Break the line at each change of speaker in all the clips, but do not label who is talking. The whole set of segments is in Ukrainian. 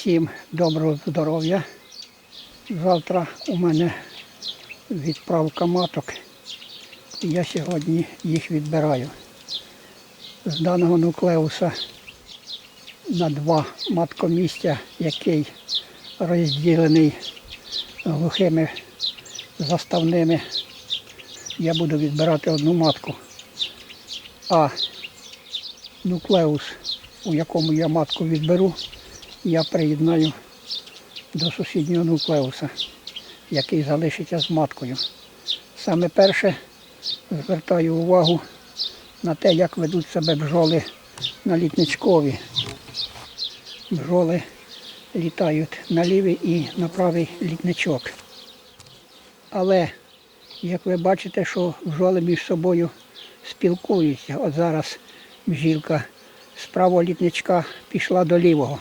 Всім доброго здоров'я. Завтра у мене відправка маток. Я сьогодні їх відбираю. З даного нуклеуса на два маткомістя, який розділений глухими заставними, я буду відбирати одну матку. А нуклеус, у якому я матку відберу, я приєднаю до сусіднього нуклеуса, який залишиться з маткою. Саме перше звертаю увагу на те, як ведуть себе бджоли на літничкові. Бджоли літають на лівий і на правий літничок. Але, як ви бачите, що бджоли між собою спілкуються. От зараз бжілка з правого літничка пішла до лівого.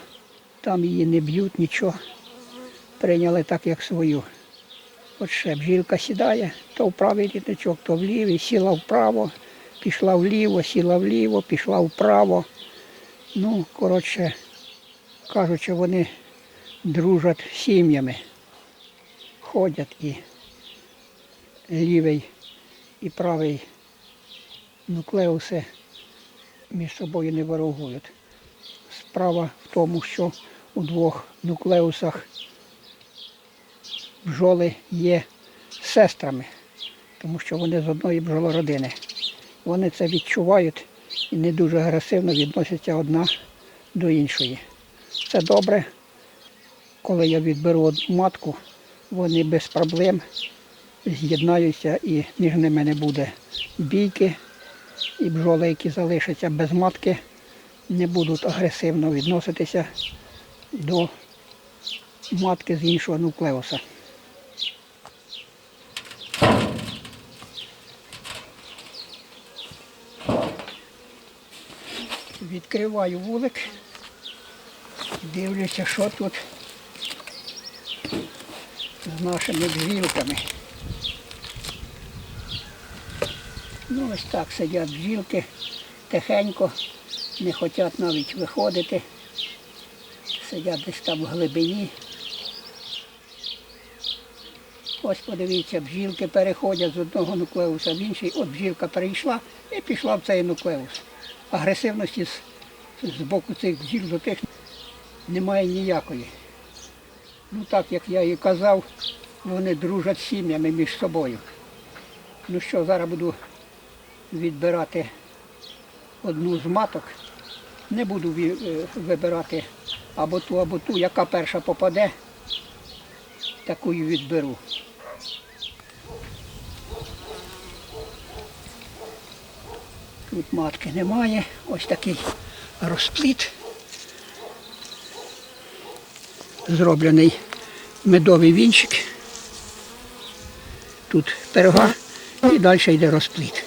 Там її не б'ють, нічого. Прийняли так, як свою. От ще бжілка сідає, то в правий літничок, то в лівий, сіла вправо, пішла вліво, сіла вліво, пішла вправо. Ну, коротше кажучи, вони дружать сім'ями. Ходять і лівий і правий нуклеуси між собою не ворогують. Справа в тому, що у двох нуклеусах бджоли є сестрами, тому що вони з одної бджолородини. Вони це відчувають і не дуже агресивно відносяться одна до іншої. Це добре. Коли я відберу одну матку, вони без проблем з'єднаються і між ними не буде бійки. І бджоли, які залишаться без матки, не будуть агресивно відноситися до матки з іншого нуклеуса. Відкриваю вулик, дивлюся, що тут з нашими бджілками. Ну ось так сидять бджілки, тихенько, не хочуть навіть виходити. Сидять десь там в глибині. Ось подивіться, бджілки переходять з одного нуклеуса в інший. От бджілка перейшла і пішла в цей нуклеус. Агресивності з, з боку цих бджіл до тих немає ніякої. Ну так, як я і казав, вони дружать сім'ями між собою. Ну що, зараз буду відбирати одну з маток. Не буду е, вибирати або ту, або ту, яка перша попаде, таку відберу. Тут матки немає. Ось такий розпліт. Зроблений медовий вінчик. Тут пирога і далі йде розпліт.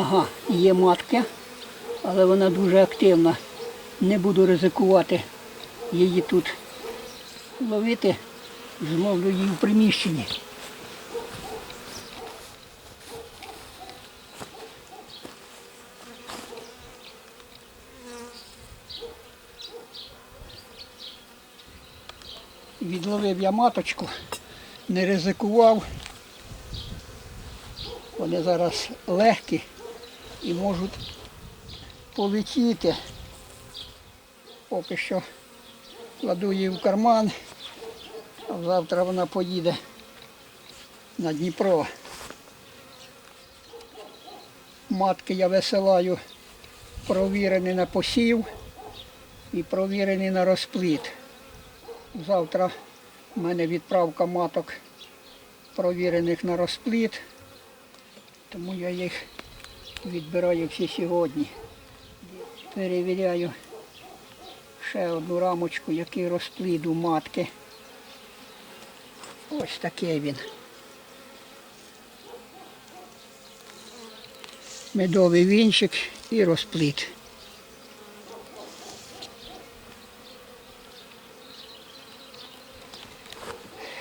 Ага, є матка, але вона дуже активна. Не буду ризикувати її тут ловити, зловлю її в приміщенні. Відловив я маточку, не ризикував. Вони зараз легкі і можуть полетіти. Поки що кладу її в карман, а завтра вона поїде на Дніпро. Матки я висилаю провірені на посів і провірені на розпліт. Завтра в мене відправка маток провірених на розпліт, тому я їх відбираю всі сьогодні. Перевіряю ще одну рамочку, який розплід у матки. Ось такий він. медовий вінчик і розпліт.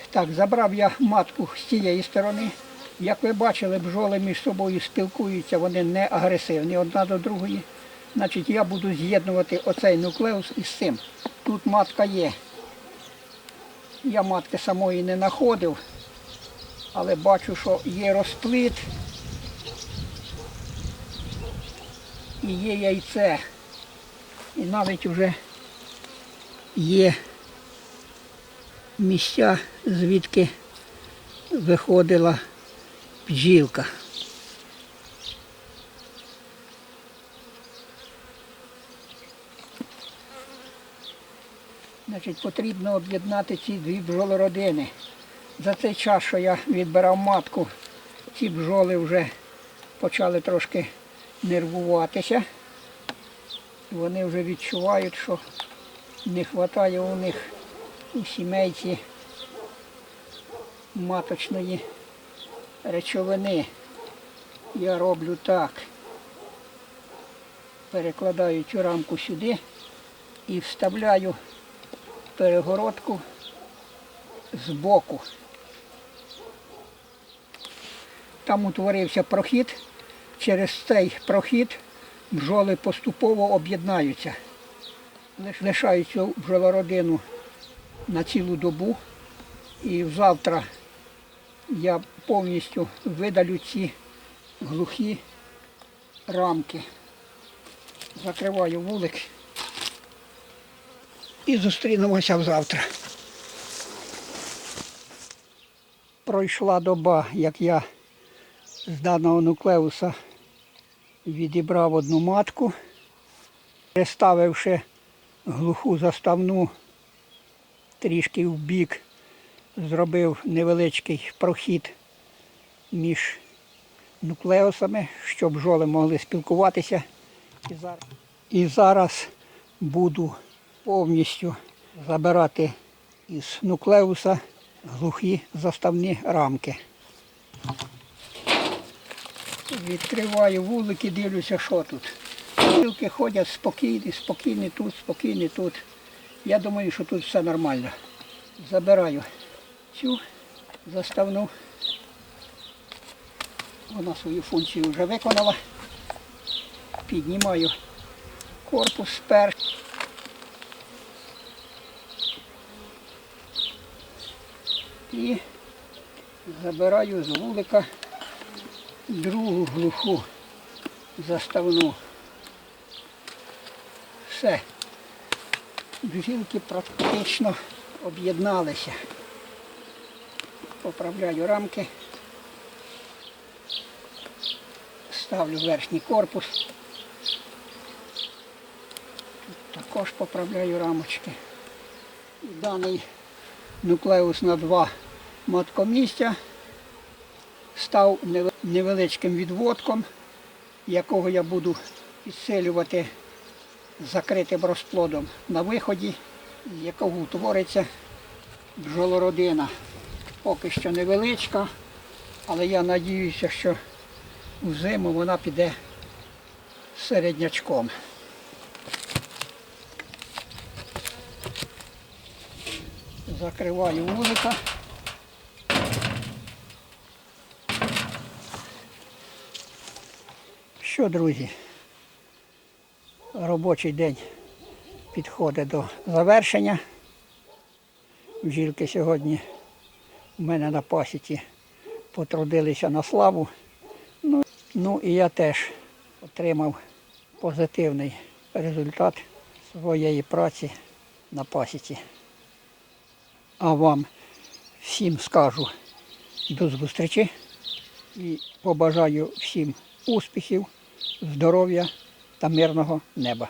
Так, забрав я матку з цієї сторони. Як ви бачили, бджоли між собою спілкуються, вони не агресивні одна до другої. Значить, я буду з'єднувати оцей нуклеус із цим. Тут матка є. Я матки самої не знаходив, але бачу, що є розплит і є яйце. І навіть вже є місця, звідки виходила бджілка. Значить, потрібно об'єднати ці дві бджолородини. За цей час, що я відбирав матку, ці бджоли вже почали трошки нервуватися. Вони вже відчувають, що не вистачає у них у сімейці маточної речовини. Я роблю так. Перекладаю цю рамку сюди і вставляю перегородку збоку. Там утворився прохід. Через цей прохід бджоли поступово об'єднаються. Лишаю цю бджолородину на цілу добу. І завтра я повністю видалю ці глухі рамки. Закриваю вулик і зустрінемося завтра. Пройшла доба, як я з даного нуклеуса відібрав одну матку, переставивши глуху заставну трішки в бік, зробив невеличкий прохід між нуклеусами, щоб бджоли могли спілкуватися. І зараз, і зараз буду повністю забирати із нуклеуса глухі заставні рамки. Відкриваю вулики, дивлюся, що тут. Вилки ходять спокійні, спокійні тут, спокійні тут. Я думаю, що тут все нормально. Забираю цю заставну. Вона свою функцію вже виконала. Піднімаю корпус спершу. І забираю з вулика другу глуху заставну. Все. Бжілки практично об'єдналися. Поправляю рамки. Ставлю верхній корпус. Тут також поправляю рамочки. Даний нуклеус на два маткомістя став невеличким відводком, якого я буду підсилювати закритим розплодом на виході, якого утвориться бджолородина. Поки що невеличка, але я надіюся, що у зиму вона піде середнячком. Закриваю вулика. Що, друзі, робочий день підходить до завершення. Жінки сьогодні у мене на пасіці потрудилися на славу. Ну, ну і я теж отримав позитивний результат своєї праці на пасіці. А вам всім скажу до зустрічі і побажаю всім успіхів, здоров'я та мирного неба.